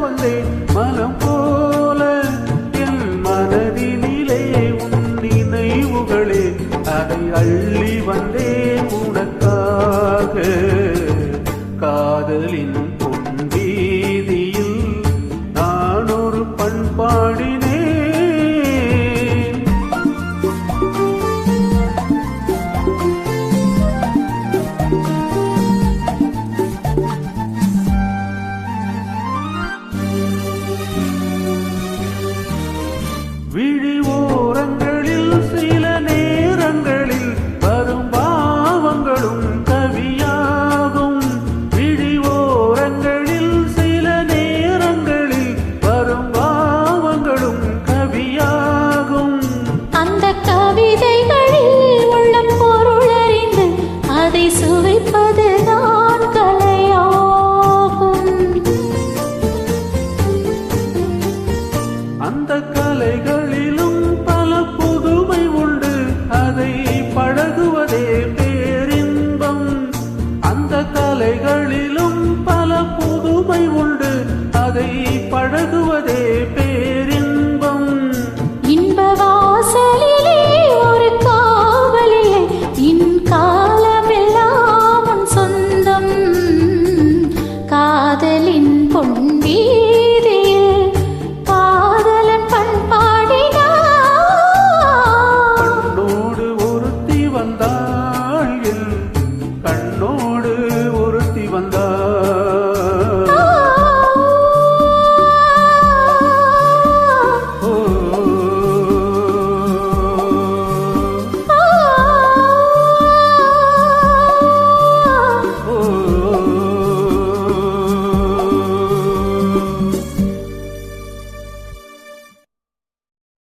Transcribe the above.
வந்தேன். மனம் போல என் மனதினிலே உன் நினைவுகளே. அள்ளி அந்த கலைகளிலும் பல புதுமை உண்டு. அதை பழகுவதே பேரின்பம். அந்த கலைகளிலும் பல புதுமை உண்டு. அதை பழகுவதே பேரின்பம். இன்பவாசலிலே ஒரு காவலிலே இன் காதலின் பொன்னீர்